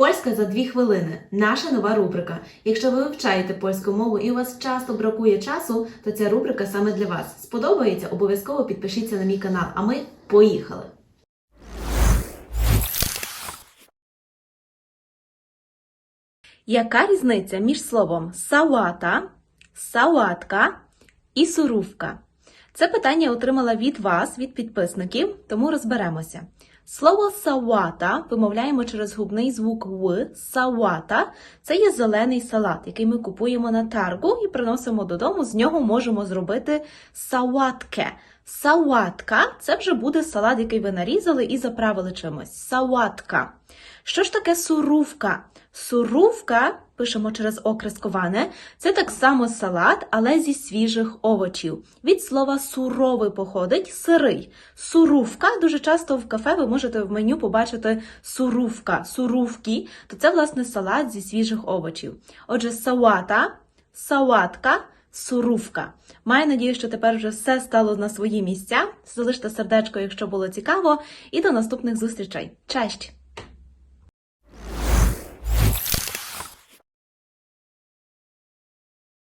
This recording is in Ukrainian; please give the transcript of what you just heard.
Польська за дві хвилини. Наша нова рубрика. Якщо ви вивчаєте польську мову і у вас часто бракує часу, то ця рубрика саме для вас. Сподобається? Обов'язково підпишіться на мій канал. А ми поїхали! Яка різниця між словом сауата, сауатка і сурувка? Це питання отримала від вас, від підписників, тому розберемося. Слово савата вимовляємо через губний звук в савата Це є зелений салат, який ми купуємо на таргу і приносимо додому. З нього можемо зробити сауатке. Сауатка це вже буде салат, який ви нарізали і заправили чимось. Сауатка. Що ж таке сурувка? Сурувка, пишемо через окресковане, це так само салат, але зі свіжих овочів. Від слова суровий походить сирий. Сурувка дуже часто в кафе ви можете в меню побачити сурувка, сурувки, то це власне салат зі свіжих овочів. Отже, сауата, сауатка. Сурувка. Маю надію, що тепер вже все стало на свої місця. Залиште сердечко, якщо було цікаво, і до наступних зустрічей. Честь!